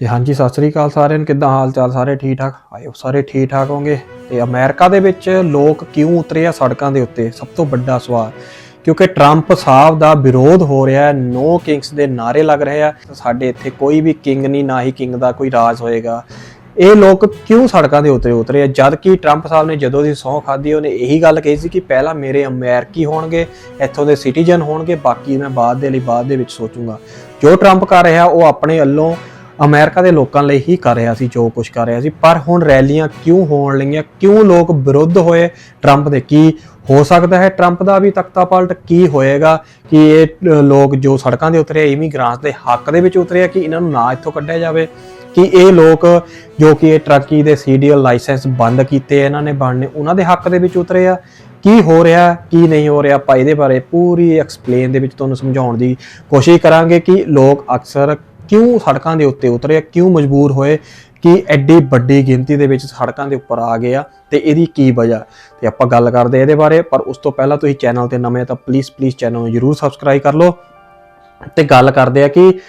ਤੇ ਹਾਂਜੀ, ਸਤਿ ਸ੍ਰੀ ਅਕਾਲ ਸਾਰਿਆਂ ਨੂੰ। ਕਿੱਦਾਂ ਹਾਲ ਚਾਲ ਸਾਰੇ? ਠੀਕ ਠਾਕ? ਆਇਓ, ਸਾਰੇ ਠੀਕ ਠਾਕ ਹੋਗੇ ਤੇ ਅਮਰੀਕਾ ਦੇ ਵਿੱਚ ਲੋਕ ਕਿਉਂ ਉਤਰੇ ਆ ਸੜਕਾਂ ਦੇ ਉੱਤੇ? ਸਭ ਤੋਂ ਵੱਡਾ ਸਵਾਲ। ਕਿਉਂਕਿ ਟਰੰਪ ਸਾਹਿਬ ਦਾ ਵਿਰੋਧ ਹੋ ਰਿਹਾ ਹੈ, ਨੋ ਕਿੰਗਸ ਦੇ ਨਾਰੇ ਲੱਗ ਰਹੇ ਆ। ਸਾਡੇ ਇੱਥੇ ਕੋਈ ਵੀ ਕਿੰਗ ਨਹੀਂ, ਨਾ ਹੀ ਕਿੰਗ ਦਾ ਕੋਈ ਰਾਜ ਹੋਏਗਾ। ਇਹ ਲੋਕ ਕਿਉਂ ਸੜਕਾਂ ਦੇ ਉੱਤੇ ਉਤਰੇ? ਆ ਜਦ ਕਿ ਟਰੰਪ ਸਾਹਿਬ ਨੇ ਜਦੋਂ ਦੀ ਸਹੁੰ ਖਾਧੀ, ਉਹਨੇ ਇਹੀ ਗੱਲ ਕਹੀ ਸੀ ਕਿ ਪਹਿਲਾਂ ਮੇਰੇ ਅਮਰੀਕੀ ਹੋਣਗੇ, ਇੱਥੋਂ ਦੇ ਸਿਟੀਜ਼ਨ ਹੋਣਗੇ, ਬਾਕੀ ਮੈਂ ਬਾਅਦ ਦੇ ਲਈ ਬਾਅਦ ਦੇ ਵਿੱਚ ਸੋਚੂੰਗਾ। ਜੋ ਟਰੰਪ ਕਰ ਰਿਹਾ, ਉਹ ਆਪਣੇ ਵੱਲੋਂ ਅਮਰੀਕਾ ਦੇ ਲੋਕਾਂ ਲਈ ਹੀ ਕਰ ਰਿਹਾ ਸੀ, ਜੋ ਕੁਝ ਕਰ ਰਿਹਾ ਸੀ। ਪਰ ਹੁਣ ਰੈਲੀਆਂ ਕਿਉਂ ਹੋਣ ਲੱਗੀਆਂ ਕਿਉਂ ਲੋਕ ਵਿਰੁੱਧ ਹੋਏ? ਟਰੰਪ ਦੇ ਕੀ ਹੋ ਸਕਦਾ ਹੈ? ਟਰੰਪ ਦਾ ਵੀ ਤਖਤਾ ਪਲਟ ਕੀ ਹੋਏਗਾ ਕਿ ਇਹ ਲੋਕ ਜੋ ਸੜਕਾਂ ਦੇ ਉਤਰੇ ਇਮੀਗ੍ਰਾਂਟਸ ਦੇ ਹੱਕ ਦੇ ਵਿੱਚ ਉਤਰੇ ਆ ਕਿ ਇਹਨਾਂ ਨੂੰ ਨਾ ਇੱਥੋਂ ਕੱਢਿਆ ਜਾਵੇ? ਕਿ ਇਹ ਲੋਕ ਜੋ ਕਿ ਇਹ ਟਰੱਕੀ ਦੇ ਸੀਡੀਐਲ ਲਾਇਸੈਂਸ ਬੰਦ ਕੀਤੇ ਇਹਨਾਂ ਨੇ, ਬਣਨੇ ਉਹਨਾਂ ਦੇ ਹੱਕ ਦੇ ਵਿੱਚ ਉਤਰੇ ਆ? ਕੀ ਹੋ ਰਿਹਾ, ਕੀ ਨਹੀਂ ਹੋ ਰਿਹਾ? ਆਪਾਂ ਇਹਦੇ ਬਾਰੇ ਪੂਰੀ ਐਕਸਪਲੇਨ ਦੇ ਵਿੱਚ ਤੁਹਾਨੂੰ ਸਮਝਾਉਣ ਦੀ ਕੋਸ਼ਿਸ਼ ਕਰਾਂਗੇ ਕਿ ਲੋਕ ਅਕਸਰ ਕਿਉਂ ਸੜਕਾਂ ਦੇ ਉੱਤੇ ਉਤਰੇ ਕਿਉਂ ਮਜਬੂਰ ਹੋਏ ਕਿ ਐਡੀ ਵੱਡੀ ਗਿਣਤੀ ਦੇ ਵਿੱਚ ਸੜਕਾਂ ਦੇ ਉੱਪਰ ਆ ਗਏ ਆ ਤੇ ਇਹਦੀ ਕੀ ਵਜ੍ਹਾ? ਤੇ ਆਪਾਂ ਗੱਲ ਕਰਦੇ ਆ ਇਹਦੇ ਬਾਰੇ, ਪਰ ਉਸ ਤੋਂ ਪਹਿਲਾਂ ਤੁਸੀਂ ਚੈਨਲ ਤੇ ਨਵੇਂ ਤਾਂ ਪਲੀਜ਼ ਪਲੀਜ਼ ਚੈਨਲ ਨੂੰ ਜਰੂਰ ਸਬਸਕ੍ਰਾਈਬ ਕਰ ਲਓ। ਤੇ ਗੱਲ ਕਰਦੇ ਆ ਕਿ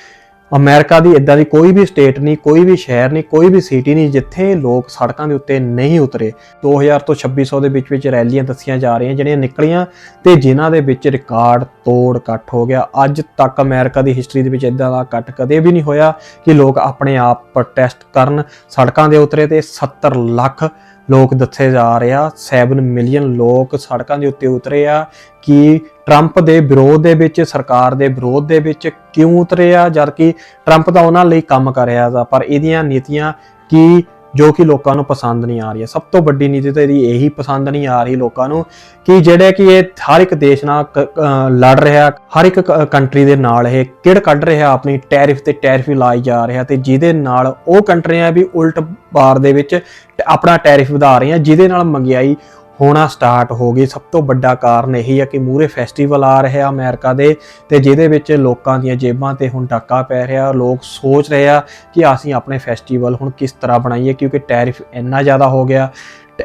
ਅਮਰੀਕਾ ਦੀ ਇਦਾਂ ਦੀ ਕੋਈ ਵੀ ਸਟੇਟ ਨਹੀਂ, ਕੋਈ ਵੀ ਸ਼ਹਿਰ ਨਹੀਂ, ਕੋਈ ਵੀ ਸਿਟੀ ਨਹੀਂ ਜਿੱਥੇ ਲੋਕ ਸੜਕਾਂ ਦੇ ਉੱਤੇ ਨਹੀਂ ਉਤਰੇ। 2000 ਤੋਂ 2600 ਦੇ ਵਿੱਚ ਵਿੱਚ ਰੈਲੀਆਂ ਦੱਸੀਆਂ ਜਾ ਰਹੀਆਂ, ਜਿਹੜੀਆਂ ਨਿਕਲੀਆਂ ਤੇ ਜਿਨ੍ਹਾਂ ਦੇ ਵਿੱਚ ਰਿਕਾਰਡ ਤੋੜ ਇਕੱਠ ਹੋ ਗਿਆ। ਅੱਜ ਤੱਕ ਅਮਰੀਕਾ ਦੀ ਹਿਸਟਰੀ ਦੇ ਵਿੱਚ ਇਦਾਂ ਦਾ ਇਕੱਠ ਕਦੇ ਵੀ ਨਹੀਂ ਹੋਇਆ ਕਿ ਲੋਕ ਆਪਣੇ ਆਪ ਪ੍ਰੋਟੈਸਟ ਕਰਨ, ਸੜਕਾਂ ਦੇ ਉਤਰੇ ਤੇ 70 ਲੱਖ ਲੋਕ ਦੱਸੇ ਜਾ ਰਹੇ ਆ 7 ਮਿਲੀਅਨ ਲੋਕ ਸੜਕਾਂ ਦੇ ਉੱਤੇ ਉਤਰੇ ਆ ਕਿ ਟਰੰਪ ਦੇ ਵਿਰੋਧ ਦੇ ਵਿੱਚ, ਸਰਕਾਰ ਦੇ ਵਿਰੋਧ ਦੇ ਵਿੱਚ ਕਿਉਂ ਉਤਰੇ ਆ ਜਦ ਕਿ ਟਰੰਪ ਤਾਂ ਉਹਨਾਂ ਲਈ ਕੰਮ ਕਰ ਰਿਹਾ ਦਾ ਪਰ ਇਹਦੀਆਂ ਨੀਤੀਆਂ ਕੀ, ਜੋ ਕਿ ਲੋਕਾਂ ਨੂੰ ਪਸੰਦ ਨਹੀਂ ਆ ਰਹੀਆਂ। ਸਭ ਤੋਂ ਵੱਡੀ ਨੀਤੀ ਤਾਂ ਇਹਦੀ ਇਹੀ ਪਸੰਦ ਨਹੀਂ ਆ ਰਹੀ ਲੋਕਾਂ ਨੂੰ ਕਿ ਜਿਹੜੇ ਕਿ ਇਹ ਹਰ ਇੱਕ ਦੇਸ਼ ਨਾਲ ਕ- ਲੜ ਰਿਹਾ, ਹਰ ਇੱਕ ਕੰਟਰੀ ਦੇ ਨਾਲ ਇਹ ਕਿੜ ਕੱਢ ਰਿਹਾ, ਆਪਣੀ ਟੈਰਿਫ ਤੇ ਟੈਰਿਫ ਲਾਈ ਜਾ ਰਿਹਾ ਤੇ ਜਿਹਦੇ ਨਾਲ ਉਹ ਕੰਟਰੀਆਂ ਵੀ ਉਲਟ ਬਾਰ ਦੇ ਵਿੱਚ ਆਪਣਾ ਟੈਰਿਫ ਵਧਾ ਰਹੀਆਂ, ਜਿਹਦੇ ਨਾਲ ਮਹਿੰਗਾਈ ਹੋਣਾ ਸਟਾਰਟ ਹੋ ਗਈ। ਸਭ ਤੋਂ ਵੱਡਾ ਕਾਰਨ ਇਹੀ ਹੈ ਕਿ ਮੂਰੇ ਫੈਸਟੀਵਲ ਆ ਰਿਹਾ ਅਮਰੀਕਾ ਦੇ ਤੇ ਜਿਹਦੇ ਵਿੱਚ ਲੋਕਾਂ ਦੀਆਂ ਜੇਬਾਂ ਤੇ ਹੁਣ ਡਾਕਾ ਪੈ ਰਿਹਾ। ਲੋਕ ਸੋਚ ਰਹੇ ਆ ਕਿ ਅਸੀਂ ਆਪਣੇ ਫੈਸਟੀਵਲ ਹੁਣ ਕਿਸ ਤਰ੍ਹਾਂ ਬਣਾਈਏ ਕਿਉਂਕਿ ਟੈਰਿਫ ਇੰਨਾ ਜ਼ਿਆਦਾ ਹੋ ਗਿਆ,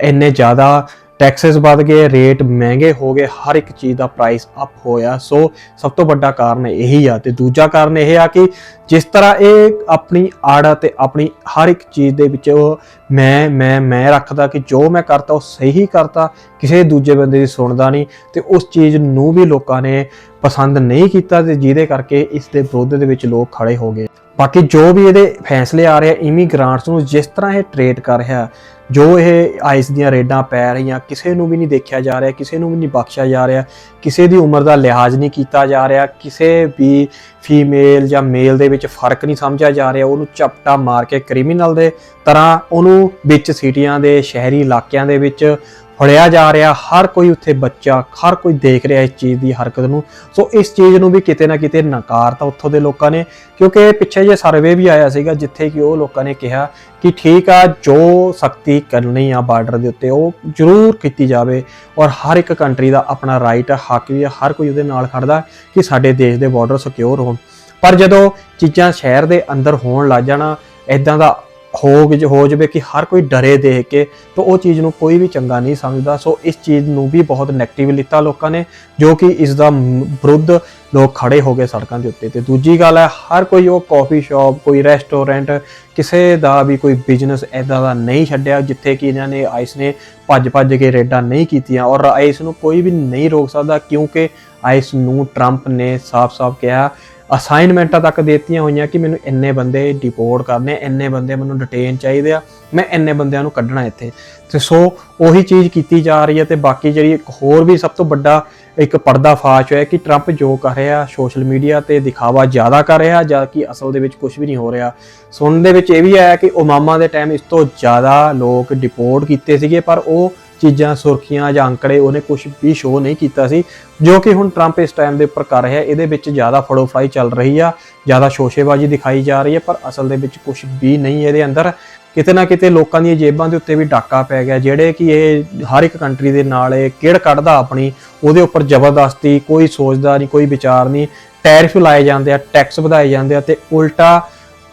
ਇੰਨੇ ਜ਼ਿਆਦਾ ਟੈਕਸਸ ਵੱਧ ਗਏ, ਰੇਟ ਮਹਿੰਗੇ ਹੋ ਗਏ, ਹਰ ਇੱਕ ਚੀਜ਼ ਦਾ ਪ੍ਰਾਈਸ ਅਪ ਹੋਇਆ। ਸੋ ਸਭ ਤੋਂ ਵੱਡਾ ਕਾਰਨ ਇਹੀ ਆ ਤੇ ਦੂਜਾ ਕਾਰਨ ਇਹ ਆ ਕਿ ਜਿਸ ਤਰ੍ਹਾਂ ਇਹ ਆਪਣੀ ਆੜ ਤੇ ਆਪਣੀ ਹਰ ਇੱਕ ਚੀਜ਼ ਦੇ ਵਿੱਚ ਉਹ ਮੈਂ ਮੈਂ ਮੈਂ ਰੱਖਦਾ ਕਿ ਜੋ ਮੈਂ ਕਰਤਾ ਉਹ ਸਹੀ ਕਰਤਾ, ਕਿਸੇ ਦੂਜੇ ਬੰਦੇ ਦੀ ਸੁਣਦਾ ਨਹੀਂ ਤੇ ਉਸ ਚੀਜ਼ ਨੂੰ ਵੀ ਲੋਕਾਂ ਨੇ ਪਸੰਦ ਨਹੀਂ ਕੀਤਾ ਤੇ ਜਿਹਦੇ ਕਰਕੇ ਇਸ ਦੇ ਵਿਰੋਧ ਦੇ ਵਿੱਚ ਲੋਕ ਖੜੇ ਹੋ ਗਏ। ਬਾਕੀ ਜੋ ਵੀ ਇਹਦੇ ਫੈਸਲੇ ਆ ਰਹੇ ਆ ਇਮੀਗ੍ਰਾਂਟਸ ਨੂੰ ਜਿਸ ਤਰ੍ਹਾਂ ਇਹ ਟ੍ਰੇਡ ਕਰ ਰਿਹਾ, ਜੋ ਇਹ ਆਈਸ ਦੀਆਂ ਰੇਡਾਂ ਪੈ ਰਹੀਆਂ, ਕਿਸੇ ਨੂੰ ਵੀ ਨਹੀਂ ਦੇਖਿਆ ਜਾ ਰਿਹਾ, ਕਿਸੇ ਨੂੰ ਵੀ ਨਹੀਂ ਬਖਸ਼ਿਆ ਜਾ ਰਿਹਾ, ਕਿਸੇ ਦੀ ਉਮਰ ਦਾ ਲਿਹਾਜ਼ ਨਹੀਂ ਕੀਤਾ ਜਾ ਰਿਹਾ, ਕਿਸੇ ਵੀ ਫੀਮੇਲ ਜਾਂ ਮੇਲ ਦੇ ਵਿੱਚ ਫ਼ਰਕ ਨਹੀਂ ਸਮਝਿਆ ਜਾ ਰਿਹਾ, ਉਹਨੂੰ ਝਪਟਾ ਮਾਰ ਕੇ ਕ੍ਰਿਮੀਨਲ ਦੇ ਤਰ੍ਹਾਂ ਉਹਨੂੰ ਵਿੱਚ ਸਿਟੀਆਂ ਦੇ, ਸ਼ਹਿਰੀ ਇਲਾਕਿਆਂ ਦੇ ਵਿੱਚ ਫੜਿਆ ਜਾ ਰਿਹਾ, ਹਰ ਕੋਈ ਉੱਥੇ ਬੱਚਾ, ਹਰ ਕੋਈ ਦੇਖ ਰਿਹਾ ਇਸ ਚੀਜ਼ ਦੀ ਹਰਕਤ ਨੂੰ। ਸੋ ਇਸ ਚੀਜ਼ ਨੂੰ ਵੀ ਕਿਤੇ ਨਾ ਕਿਤੇ ਨਕਾਰਤਾ ਉੱਥੋਂ ਦੇ ਲੋਕਾਂ ਨੇ, ਕਿਉਂਕਿ ਪਿੱਛੇ ਜੇ ਸਰਵੇ ਵੀ ਆਇਆ ਸੀਗਾ, ਜਿੱਥੇ ਕਿ ਉਹ ਲੋਕਾਂ ਨੇ ਕਿਹਾ ਕਿ ਠੀਕ ਆ, ਜੋ ਸਖਤੀ ਕਰਨੀ ਆ ਬਾਰਡਰ ਦੇ ਉੱਤੇ, ਉਹ ਜ਼ਰੂਰ ਕੀਤੀ ਜਾਵੇ ਔਰ ਹਰ ਇੱਕ ਕੰਟਰੀ ਦਾ ਆਪਣਾ ਰਾਈਟ ਹੱਕ ਵੀ ਹਰ ਕੋਈ ਉਹਦੇ ਨਾਲ ਖੜਦਾ ਕਿ ਸਾਡੇ ਦੇਸ਼ ਦੇ ਬਾਰਡਰ ਸਿਕਿਉਰ ਹੋਣ। ਪਰ ਜਦੋਂ ਚੀਜ਼ਾਂ ਸ਼ਹਿਰ ਦੇ ਅੰਦਰ ਹੋਣ ਲੱਗ ਜਾਣਾ ਇਦਾਂ ਦਾ ਹੋ ਗ- ਹੋ ਜਾਵੇ ਕਿ ਹਰ ਕੋਈ ਡਰੇ ਦੇਖ ਕੇ ਤਾਂ ਉਹ ਚੀਜ਼ ਨੂੰ ਕੋਈ ਵੀ ਚੰਗਾ ਨਹੀਂ ਸਮਝਦਾ। ਸੋ ਇਸ ਚੀਜ਼ ਨੂੰ ਵੀ ਬਹੁਤ ਨੈਗੇਟਿਵ ਲਿੱਤਾ ਲੋਕਾਂ ਨੇ, ਜੋ ਕਿ ਇਸ ਦਾ ਵਿਰੁੱਧ ਲੋਕ ਖੜੇ ਹੋ ਗਏ ਸੜਕਾਂ ਦੇ ਉੱਤੇ। ਤੇ ਦੂਜੀ ਗੱਲ ਹੈ, ਹਰ ਕੋਈ ਉਹ ਕਾਫੀ ਸ਼ਾਪ ਕੋਈ ਰੈਸਟੋਰੈਂਟ ਕਿਸੇ ਦਾ ਵੀ ਕੋਈ ਬਿਜ਼ਨਸ ਐਦਾਂ ਦਾ ਨਹੀਂ ਛੱਡਿਆ ਜਿੱਥੇ ਕਿ ਇਹਨਾਂ ਨੇ ਆਈਸ ਨੇ ਭੱਜ ਭੱਜ ਕੇ ਰੇਡਾਂ ਨਹੀਂ ਕੀਤੀਆਂ ਔਰ ਆਈਸ ਨੂੰ ਕੋਈ ਵੀ ਨਹੀਂ ਰੋਕ ਸਕਦਾ ਕਿਉਂਕਿ ਆਈਸ ਨੂੰ ਟਰੰਪ ਨੇ ਸਾਫ਼-ਸਾਫ਼ ਕਿਹਾ ਅਸਾਈਨਮੈਂਟਾਂ ਤੱਕ ਦਿੱਤੀਆਂ ਹੋਈਆਂ ਕਿ ਮੈਨੂੰ ਇੰਨੇ ਬੰਦੇ ਡਿਪੋਰਟ ਕਰਨੇ, ਇੰਨੇ ਬੰਦੇ ਮੈਨੂੰ ਡਿਟੇਨ ਚਾਹੀਦੇ ਆ, ਮੈਂ ਇੰਨੇ ਬੰਦਿਆਂ ਨੂੰ ਕੱਢਣਾ ਇੱਥੇ। ਤੇ ਸੋ ਉਹੀ ਚੀਜ਼ ਕੀਤੀ ਜਾ ਰਹੀ ਹੈ ਤੇ ਬਾਕੀ ਜਿਹੜੀ ਇੱਕ ਹੋਰ ਵੀ ਸਭ ਤੋਂ ਵੱਡਾ ਇੱਕ ਪਰਦਾ ਫਾਸ਼ ਹੋਇਆ ਕਿ ਟਰੰਪ ਜੋ ਕਰ ਰਿਹਾ ਸੋਸ਼ਲ ਮੀਡੀਆ ਤੇ ਦਿਖਾਵਾ ਜ਼ਿਆਦਾ ਕਰ ਰਿਹਾ, ਜਦ ਕਿ ਅਸਲ ਦੇ ਵਿੱਚ ਕੁਝ ਵੀ ਨਹੀਂ ਹੋ ਰਿਹਾ। ਸੁਣਨ ਦੇ ਵਿੱਚ ਇਹ ਵੀ ਆਇਆ ਕਿ ਓਬਾਮਾ ਦੇ ਟਾਈਮ ਇਸ ਤੋਂ ਜ਼ਿਆਦਾ ਲੋਕ ਡਿਪੋਰਟ ਕੀਤੇ ਸੀਗੇ, ਪਰ ਉਹ ਚੀਜ਼ਾਂ, ਸੁਰਖੀਆਂ ਜਾਂ ਅੰਕੜੇ ਉਹਨੇ ਕੁਝ ਵੀ ਸ਼ੋਅ ਨਹੀਂ ਕੀਤਾ ਸੀ, ਜੋ ਕਿ ਹੁਣ ਟਰੰਪ ਇਸ ਟਾਈਮ ਦੇ ਉੱਪਰ ਕਰ ਰਿਹਾ ਇਹਦੇ ਵਿੱਚ ਜ਼ਿਆਦਾ ਫੜੋਫੜਾਈ ਚੱਲ ਰਹੀ ਆ, ਜ਼ਿਆਦਾ ਸ਼ੋਸ਼ੇਬਾਜ਼ੀ ਦਿਖਾਈ ਜਾ ਰਹੀ ਹੈ, ਪਰ ਅਸਲ ਦੇ ਵਿੱਚ ਕੁਝ ਵੀ ਨਹੀਂ ਇਹਦੇ ਅੰਦਰ। ਕਿਤੇ ਨਾ ਕਿਤੇ ਲੋਕਾਂ ਦੀਆਂ ਜੇਬਾਂ ਦੇ ਉੱਤੇ ਵੀ ਡਾਕਾ ਪੈ ਗਿਆ, ਜਿਹੜੇ ਕਿ ਇਹ ਹਰ ਇੱਕ ਕੰਟਰੀ ਦੇ ਨਾਲ ਇਹ ਕਿਹੜ ਕੱਢਦਾ ਆਪਣੀ, ਉਹਦੇ ਉੱਪਰ ਜ਼ਬਰਦਸਤੀ, ਕੋਈ ਸੋਚਦਾ ਨਹੀਂ, ਕੋਈ ਵਿਚਾਰ ਨਹੀਂ। ਟੈਰਿਫ ਲਾਏ ਜਾਂਦੇ ਆ ਟੈਕਸ ਵਧਾਏ ਜਾਂਦੇ ਆ ਤੇ ਉਲਟਾ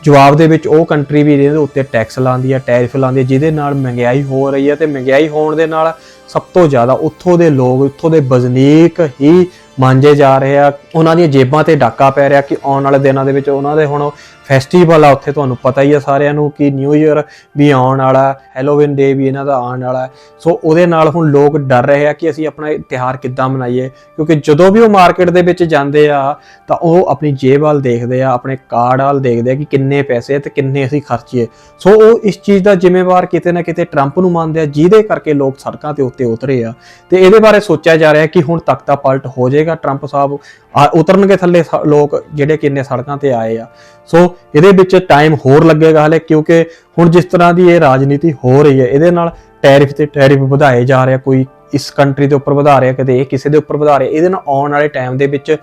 ਜਵਾਬ ਦੇ ਵਿੱਚ ਉਹ ਕੰਟਰੀ ਵੀ ਇਹਦੇ ਉੱਤੇ ਟੈਕਸ ਲਾਉਂਦੀ ਹੈ ਟੈਰਿਫ ਲਾਉਂਦੀ ਹੈ ਜਿਹਦੇ ਨਾਲ ਮਹਿੰਗਾਈ ਹੋ ਰਹੀ ਹੈ ਤੇ ਮਹਿੰਗਾਈ ਹੋਣ ਦੇ ਨਾਲ ਸਭ ਤੋਂ ਜ਼ਿਆਦਾ ਉੱਥੋਂ ਦੇ ਲੋਕ, ਉੱਥੋਂ ਦੇ ਬਜ਼ਨੀਕ ਹੀ ਮਾਂਜੇ ਜਾ ਰਹੇ ਆ। ਉਹਨਾਂ ਦੀਆਂ ਜੇਬਾਂ ਤੇ ਡਾਕਾ ਪੈ ਰਿਹਾ ਕਿ ਆਉਣ ਵਾਲੇ ਦਿਨਾਂ ਦੇ ਵਿੱਚ ਉਹਨਾਂ ਦੇ ਹੁਣ ਫੈਸਟੀਵਲ ਆ, ਉੱਥੇ ਤੁਹਾਨੂੰ ਪਤਾ ਹੀ ਆ ਸਾਰਿਆਂ ਨੂੰ ਕਿ ਨਿਊ ਇਅਰ ਵੀ ਆਉਣ ਵਾਲਾ ਹੈਲੋਵਿਨ ਡੇ ਵੀ ਇਹਨਾਂ ਦਾ ਆਉਣ ਵਾਲਾ। ਸੋ ਉਹਦੇ ਨਾਲ ਹੁਣ ਲੋਕ ਡਰ ਰਹੇ ਆ ਕਿ ਅਸੀਂ ਆਪਣਾ ਇਹ ਤਿਉਹਾਰ ਕਿੱਦਾਂ ਮਨਾਈਏ। ਕਿਉਂਕਿ ਜਦੋਂ ਵੀ ਉਹ ਮਾਰਕੀਟ ਦੇ ਵਿੱਚ ਜਾਂਦੇ ਆ, ਤਾਂ ਉਹ ਆਪਣੀ ਜੇਬ ਵੱਲ ਦੇਖਦੇ ਆ, ਆਪਣੇ ਕਾਰਡ ਵੱਲ ਦੇਖਦੇ ਆ ਕਿ ਕਿੰਨੇ ਪੈਸੇ ਆ ਤੇ ਕਿੰਨੇ ਅਸੀਂ ਖਰਚੀਏ। ਸੋ ਉਹ ਇਸ ਚੀਜ਼ ਦਾ ਜ਼ਿੰਮੇਵਾਰ ਕਿਤੇ ਨਾ ਕਿਤੇ ਟਰੰਪ ਨੂੰ ਮੰਨਦੇ ਆ, ਜਿਹਦੇ ਕਰਕੇ ਲੋਕ ਸੜਕਾਂ ਤੇ ਉੱਤੇ ਉਤਰੇ ਆ। ਤੇ ਇਹਦੇ ਬਾਰੇ ਸੋਚਿਆ ਜਾ ਰਿਹਾ ਕਿ ਹੁਣ ਤਖਤਾ ਪਲਟ ਹੋ ਜਾਏਗਾ ਟਰੰਪ ਸਾਹਿਬ। ਆ- ਉਤਰਨਗੇ ਥੱਲੇ ਸ- ਲੋਕ ਜਿਹੜੇ ਕਿੰਨੇ ਸੜਕਾਂ ਤੇ ਆਏ ਆ। ਸੋ ਇਹਦੇ ਵਿੱਚ ਟਾਈਮ ਹੋਰ ਲੱਗੇਗਾ ਹਲੇ, ਕਿਉਂਕਿ ਹੁਣ ਜਿਸ ਤਰ੍ਹਾਂ ਦੀ ਇਹ ਰਾਜਨੀਤੀ ਹੋ ਰਹੀ ਹੈ, ਇਹਦੇ ਨਾਲ ਟੈਰਿਫ ਤੇ ਟੈਰਿਫ ਵਧਾਏ ਜਾ ਰਿਹਾ ਕੋਈ ਇਸ ਕੰਟਰੀ ਦੇ ਉੱਪਰ ਵਧਾ ਰਿਹਾ, ਕਦੇ ਇਹ ਕਿਸੇ ਦੇ ਉੱਪਰ ਵਧਾ ਰਿਹਾ, ਇਹਦੇ ਨਾਲ ਆਉਣ ਵਾਲੇ ਟਾਈਮ ਦੇ ਵਿੱਚ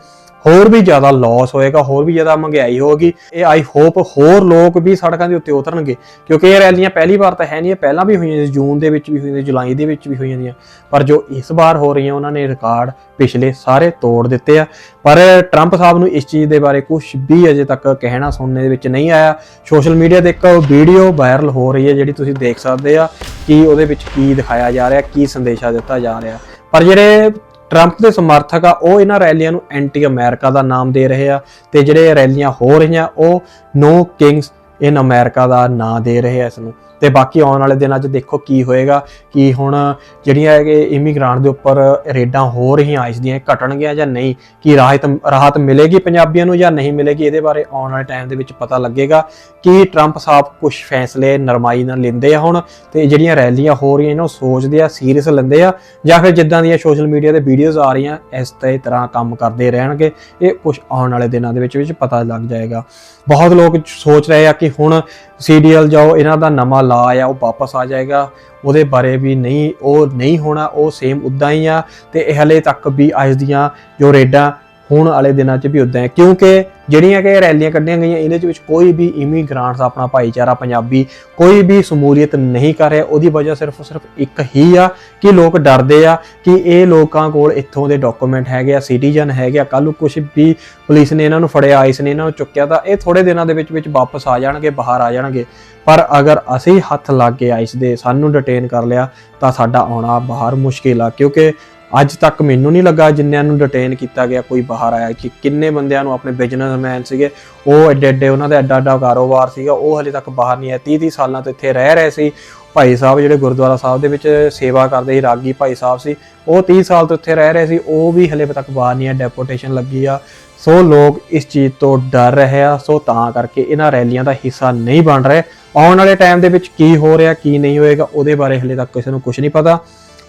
ਹੋਰ ਵੀ ਜ਼ਿਆਦਾ ਲਾਸ ਹੋਏਗਾ, ਹੋਰ ਵੀ ਜ਼ਿਆਦਾ ਮਹਿੰਗਾਈ ਹੋਗੀ ਇਹ ਆਈ ਹੋਪ ਹੋਰ ਲੋਕ ਵੀ ਸੜਕਾਂ ਦੇ ਉੱਤੇ ਉਤਰਨਗੇ। ਕਿਉਂਕਿ ਇਹ ਰੈਲੀਆਂ ਪਹਿਲੀ ਵਾਰ ਤਾਂ ਹੈ ਨਹੀਂ, ਇਹ ਪਹਿਲਾਂ ਵੀ ਹੋਈਆਂ ਸੀ, ਜੂਨ ਦੇ ਵਿੱਚ ਵੀ ਹੋਈਆਂ ਸੀ ਜੁਲਾਈ ਦੇ ਵਿੱਚ ਵੀ ਹੋਈਆਂ ਦੀਆਂ। ਪਰ ਜੋ ਇਸ ਵਾਰ ਹੋ ਰਹੀਆਂ, ਉਹਨਾਂ ਨੇ ਰਿਕਾਰਡ ਪਿਛਲੇ ਸਾਰੇ ਤੋੜ ਦਿੱਤੇ ਆ। ਪਰ ਟਰੰਪ ਸਾਹਿਬ ਨੂੰ ਇਸ ਚੀਜ਼ ਦੇ ਬਾਰੇ ਕੁਝ ਵੀ ਅਜੇ ਤੱਕ ਕਹਿਣਾ ਸੁਣਨੇ ਦੇ ਵਿੱਚ ਨਹੀਂ ਆਇਆ। ਸੋਸ਼ਲ ਮੀਡੀਆ ਤੇ ਇੱਕ ਵੀਡੀਓ ਵਾਇਰਲ ਹੋ ਰਹੀ ਹੈ, ਜਿਹੜੀ ਤੁਸੀਂ ਦੇਖ ਸਕਦੇ ਆ, ਕਿ ਉਹਦੇ ਵਿੱਚ ਕੀ ਦਿਖਾਇਆ ਜਾ ਰਿਹਾ, ਕੀ ਸੰਦੇਸ਼ਾ ਦਿੱਤਾ ਜਾ ਰਿਹਾ। ਪਰ ਜਿਹੜੇ ਟਰੰਪ ਦੇ ਸਮਰਥਕ ਆ, ਉਹ ਇਹਨਾਂ ਰੈਲੀਆਂ ਨੂੰ ਐਂਟੀ ਅਮਰੀਕਾ ਦਾ ਨਾਮ ਦੇ ਰਹੇ ਆ ਤੇ ਜਿਹੜੇ ਰੈਲੀਆਂ ਹੋ ਰਹੀਆਂ, ਉਹ ਨੋ ਕਿੰਗਸ ਇਨ ਅਮਰੀਕਾ ਦਾ ਨਾਂ ਦੇ ਰਹੇ ਆ ਇਸ ਨੂੰ। ਤੇ ਬਾਕੀ ਆਉਣ ਵਾਲੇ ਦਿਨਾਂ 'ਚ ਦੇਖੋ ਕੀ ਹੋਏਗਾ, ਕਿ ਹੁਣ ਜਿਹੜੀਆਂ ਹੈਗੇ ਇਮੀਗ੍ਰਾਂਟ ਦੇ ਉੱਪਰ ਰੇਡਾਂ ਹੋ ਰਹੀਆਂ ਆਈਸ ਦੀਆਂ ਘਟਣਗੀਆਂ ਜਾਂ ਨਹੀਂ, ਕੀ ਰਾਹਤ ਰਾਹਤ ਮਿਲੇਗੀ ਪੰਜਾਬੀਆਂ ਨੂੰ ਜਾਂ ਨਹੀਂ ਮਿਲੇਗੀ, ਇਹਦੇ ਬਾਰੇ ਆਉਣ ਵਾਲੇ ਟਾਈਮ ਦੇ ਵਿੱਚ ਪਤਾ ਲੱਗੇਗਾ। ਕਿ ਟਰੰਪ ਸਾਹਿਬ ਕੁਝ ਫੈਸਲੇ ਨਰਮਾਈ ਨਾਲ ਲੈਂਦੇ ਆ ਹੁਣ ਤੇ ਜਿਹੜੀਆਂ ਰੈਲੀਆਂ ਹੋ ਰਹੀਆਂ ਇਹਨਾਂ ਨੂੰ ਸੋਚਦੇ ਆ ਸੀਰੀਅਸ ਲੈਂਦੇ ਆ, ਜਾਂ ਫਿਰ ਜਿੱਦਾਂ ਦੀਆਂ ਸੋਸ਼ਲ ਮੀਡੀਆ ਤੇ ਵੀਡੀਓਜ਼ ਆ ਰਹੀਆਂ, ਇਸ ਤਰ੍ਹਾਂ ਕੰਮ ਕਰਦੇ ਰਹਿਣਗੇ, ਇਹ ਕੁਝ ਆਉਣ ਵਾਲੇ ਦਿਨਾਂ ਦੇ ਵਿੱਚ ਵਿੱਚ ਪਤਾ ਲੱਗ ਜਾਏਗਾ। ਬਹੁਤ ਲੋਕ ਸੋਚ ਰਹੇ ਆ ਕਿ ਹੁਣ ਸੀਡੀਐਲ ਜਾਓ, ਇਹਨਾਂ ਦਾ ਨਵਾਂ ਲਾ ਆ ਉਹ ਵਾਪਸ ਆ ਜਾਏਗਾ। ਉਹਦੇ ਬਾਰੇ ਵੀ ਨਹੀਂ, ਉਹ ਨਹੀਂ ਹੋਣਾ, ਉਹ ਸੇਮ ਉਦਾਂ ਹੀ ਆ। ਤੇ ਇਹ ਹਲੇ ਤੱਕ ਵੀ ਅੱਜ ਦੀਆਂ ਜੋ ਰੇਡਾਂ ਹੁਣ ਵਾਲੇ ਦਿਨਾਂ 'ਚ ਵੀ ਉਦਾਂ ਹੈ, ਕਿਉਂਕਿ ਜਿਹੜੀਆਂ ਕਿ ਰੈਲੀਆਂ ਕੱਢੀਆਂ ਗਈਆਂ, ਇਹਦੇ 'ਚ ਵਿੱਚ ਕੋਈ ਵੀ ਇਮੀਗ੍ਰਾਂਟਸ ਆਪਣਾ ਭਾਈਚਾਰਾ ਪੰਜਾਬੀ ਕੋਈ ਵੀ ਸਮੂਲੀਅਤ ਨਹੀਂ ਕਰ ਰਿਹਾ, ਉਹਦੀ ਵਜ੍ਹਾ ਸਿਰਫ ਸਿਰਫ ਇੱਕ ਹੀ ਆ ਕਿ ਲੋਕ ਡਰਦੇ ਆ ਕਿ ਇਹ ਲੋਕਾਂ ਕੋਲ ਇੱਥੋਂ ਦੇ ਡਾਕੂਮੈਂਟ ਹੈਗੇ ਆ ਸਿਟੀਜ਼ਨ ਹੈਗੇ ਆ ਕੱਲ ਨੂੰ ਕੁਝ ਵੀ ਪੁਲਿਸ ਨੇ ਇਹਨਾਂ ਨੂੰ ਫੜਿਆ ਆਈਸ ਨੇ ਇਹਨਾਂ ਨੂੰ ਚੁੱਕਿਆ, ਤਾਂ ਇਹ ਥੋੜੇ ਦਿਨਾਂ ਦੇ ਵਿੱਚ ਵਿੱਚ ਵਾਪਸ ਆ ਜਾਣਗੇ, ਬਾਹਰ ਆ ਜਾਣਗੇ। ਪਰ ਅਗਰ ਅਸੀਂ ਹੱਥ ਲੱਗ ਕੇ ਆਈਸ ਦੇ ਸਾਨੂੰ ਡਿਟੇਨ ਕਰ ਲਿਆ, ਤਾਂ ਸਾਡਾ ਆਉਣਾ ਬਾਹਰ ਮੁਸ਼ਕਿਲ ਆ, ਕਿਉਂਕਿ ਅੱਜ ਤੱਕ ਮੈਨੂੰ ਨਹੀਂ ਲੱਗਾ ਜਿੰਨਿਆਂ ਨੂੰ ਡਿਟੇਨ ਕੀਤਾ ਗਿਆ, ਕੋਈ ਬਾਹਰ ਆਇਆ ਕਿ ਕਿੰਨੇ ਬੰਦਿਆਂ ਨੂੰ ਆਪਣੇ ਬਿਜ਼ਨਸਮੈਨ ਸੀਗੇ, ਉਹ ਐਡੇ ਐਡੇ ਉਹਨਾਂ ਦਾ ਐਡਾ ਐਡਾ ਕਾਰੋਬਾਰ ਸੀਗਾ, ਉਹ ਹਲੇ ਤੱਕ ਬਾਹਰ ਨਹੀਂ ਆਇਆ 30 30 ਸਾਲਾਂ ਤੋਂ ਇੱਥੇ ਰਹਿ ਰਹੇ ਸੀ। ਭਾਈ ਸਾਹਿਬ ਜਿਹੜੇ ਗੁਰਦੁਆਰਾ ਸਾਹਿਬ ਦੇ ਵਿੱਚ ਸੇਵਾ ਕਰਦੇ ਸੀ, ਰਾਗੀ ਭਾਈ ਸਾਹਿਬ ਸੀ, ਉਹ 30 ਸਾਲ ਤੋਂ ਇੱਥੇ ਰਹਿ ਰਹੇ ਸੀ, ਉਹ ਵੀ ਹਲੇ ਤੱਕ ਬਾਹਰ ਨਹੀਂ ਆ ਡੈਪੋਟੇਸ਼ਨ ਲੱਗੀ ਆ। ਸੋ ਲੋਕ ਇਸ ਚੀਜ਼ ਤੋਂ ਡਰ ਰਹੇ ਆ, ਸੋ ਤਾਂ ਕਰਕੇ ਇਹਨਾਂ ਰੈਲੀਆਂ ਦਾ ਹਿੱਸਾ ਨਹੀਂ ਬਣ ਰਹੇ। ਆਉਣ ਵਾਲੇ ਟਾਈਮ ਦੇ ਵਿੱਚ ਕੀ ਹੋ ਰਿਹਾ, ਕੀ ਨਹੀਂ ਹੋਏਗਾ, ਉਹਦੇ ਬਾਰੇ ਹਲੇ ਤੱਕ ਕਿਸੇ ਨੂੰ ਕੁਝ ਨਹੀਂ ਪਤਾ।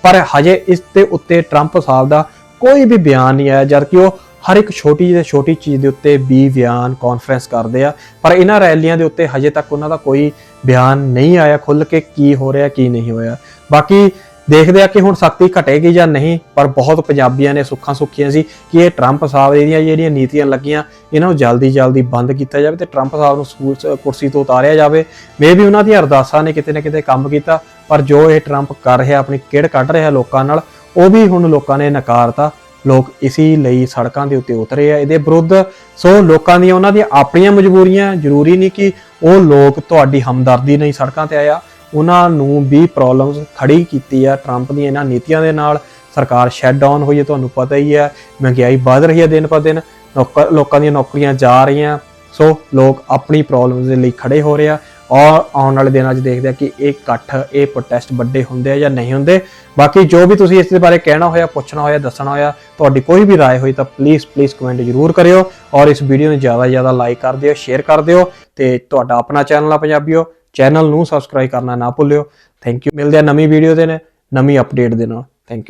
ਪਰ ਹਜੇ ਇਸ ਦੇ ਉੱਤੇ ਟਰੰਪ ਸਾਹਿਬ ਦਾ ਕੋਈ ਵੀ ਬਿਆਨ ਨਹੀਂ ਆਇਆ, ਜਦਕਿ ਉਹ ਹਰ ਇੱਕ ਛੋਟੀ ਜਿਹੀ ਛੋਟੀ ਚੀਜ਼ ਦੇ ਉੱਤੇ ਵੀ ਬਿਆਨ ਕਾਨਫਰੰਸ ਕਰਦੇ ਆ। ਪਰ ਇਹਨਾਂ ਰੈਲੀਆਂ ਦੇ ਉੱਤੇ ਹਜੇ ਤੱਕ ਉਹਨਾਂ ਦਾ ਕੋਈ ਬਿਆਨ ਨਹੀਂ ਆਇਆ ਖੁੱਲ ਕੇ ਕੀ ਹੋ ਰਿਹਾ, ਕੀ ਨਹੀਂ ਹੋਇਆ। ਬਾਕੀ ਦੇਖਦੇ ਆ ਕਿ ਹੁਣ ਸਖਤੀ ਘਟੇਗੀ ਜਾਂ ਨਹੀਂ, ਪਰ ਬਹੁਤ ਪੰਜਾਬੀਆਂ ਨੇ ਸੁੱਖਾਂ ਸੁੱਖੀਆਂ ਸੀ ਕਿ ਇਹ ਟਰੰਪ ਸਾਹਿਬ ਦੀਆਂ ਜਿਹੜੀਆਂ ਨੀਤੀਆਂ ਲੱਗੀਆਂ, ਇਹਨਾਂ ਨੂੰ ਜਲਦੀ ਜਲਦੀ ਬੰਦ ਕੀਤਾ ਜਾਵੇ ਤੇ ਟਰੰਪ ਸਾਹਿਬ ਨੂੰ ਸਕੂਲ ਕੁਰਸੀ ਤੋਂ ਉਤਾਰਿਆ ਜਾਵੇ। ਮੇ ਵੀ ਉਹਨਾਂ ਦੀਆਂ ਅਰਦਾਸਾਂ ਨੇ ਕਿਤੇ ਨਾ ਕਿਤੇ ਕੰਮ ਕੀਤਾ, ਪਰ ਜੋ ਇਹ ਟਰੰਪ ਕਰ ਰਿਹਾ, ਆਪਣੀ ਕਿੜ ਕੱਢ ਰਿਹਾ ਲੋਕਾਂ ਨਾਲ, ਉਹ ਵੀ ਹੁਣ ਲੋਕਾਂ ਨੇ ਨਕਾਰਤਾ। ਲੋਕ ਇਸੇ ਲਈ ਸੜਕਾਂ ਦੇ ਉੱਤੇ ਉਤਰੇ ਆ। ਇਹਦੇ ਵਿਰੁੱਧ ਸੋ ਲੋਕਾਂ ਦੀਆਂ ਉਹਨਾਂ ਦੀਆਂ ਆਪਣੀਆਂ ਮਜਬੂਰੀਆਂ, ਜ਼ਰੂਰੀ ਨਹੀਂ ਕਿ ਉਹ ਲੋਕ ਤੁਹਾਡੀ ਹਮਦਰਦੀ ਨਹੀਂ ਸੜਕਾਂ ਤੇ ਆਇਆ। ਉਹਨਾਂ ਨੂੰ ਵੀ ਪ੍ਰੋਬਲਮਸ ਖੜੀ ਕੀਤੀ ਆ ਟਰੰਪ ਦੀਆਂ ਇਹਨਾਂ ਨੀਤੀਆਂ ਦੇ ਨਾਲ ਸਰਕਾਰ ਸ਼ਟ ਡਾਊਨ ਹੋਈ ਹੈ ਤੁਹਾਨੂੰ ਪਤਾ ਹੀ ਹੈ ਮਹਿੰਗਾਈ ਵੱਧ ਰਹੀ ਹੈ ਦਿਨ ਪਰ ਦਿਨ ਨੌਕਰ ਲੋਕਾਂ ਦੀਆਂ ਨੌਕਰੀਆਂ ਜਾ ਰਹੀਆਂ ਸੋ ਲੋਕ ਆਪਣੀ ਪ੍ਰੋਬਲਮਸ ਦੇ ਲਈ ਖੜੇ ਹੋ ਰਹੇ ਆ ਔਰ ਆਉਣ ਵਾਲੇ ਦਿਨਾਂ 'ਚ ਦੇਖਦੇ ਆ ਕਿ ਇਹ ਇਕੱਠ ਇਹ ਪ੍ਰੋਟੈਸਟ ਵੱਡੇ ਹੁੰਦੇ ਆ ਜਾਂ ਨਹੀਂ ਹੁੰਦੇ ਬਾਕੀ ਜੋ ਵੀ ਤੁਸੀਂ ਇਸ ਦੇ ਬਾਰੇ ਕਹਿਣਾ ਹੋਇਆ ਪੁੱਛਣਾ ਹੋਇਆ ਦੱਸਣਾ ਹੋਇਆ ਤੁਹਾਡੀ ਕੋਈ ਵੀ رائے ਹੋਈ ਤਾਂ ਪਲੀਜ਼ ਪਲੀਜ਼ ਕਮੈਂਟ ਜ਼ਰੂਰ ਕਰਿਓ ਔਰ ਇਸ ਵੀਡੀਓ ਨੂੰ ਜ਼ਿਆਦਾ ਤੋਂ ਜ਼ਿਆਦਾ ਲਾਈਕ ਕਰ ਦਿਓ ਸ਼ੇਅਰ ਕਰ ਦਿਓ ਤੇ ਤੁਹਾਡਾ ਆਪਣਾ ਚੈਨਲ ਆ ਪੰਜਾਬੀਓ ਚੈਨਲ ਨੂੰ ਸਬਸਕ੍ਰਾਈਬ ਕਰਨਾ ਨਾ ਭੁੱਲਿਓ। ਥੈਂਕ ਯੂ ਮਿਲਦੇ ਆ ਨਵੀਂ ਵੀਡੀਓ ਦੇ ਨੇ ਨਵੀਂ ਅਪਡੇਟ ਦੇ ਨਾਲ। Thank you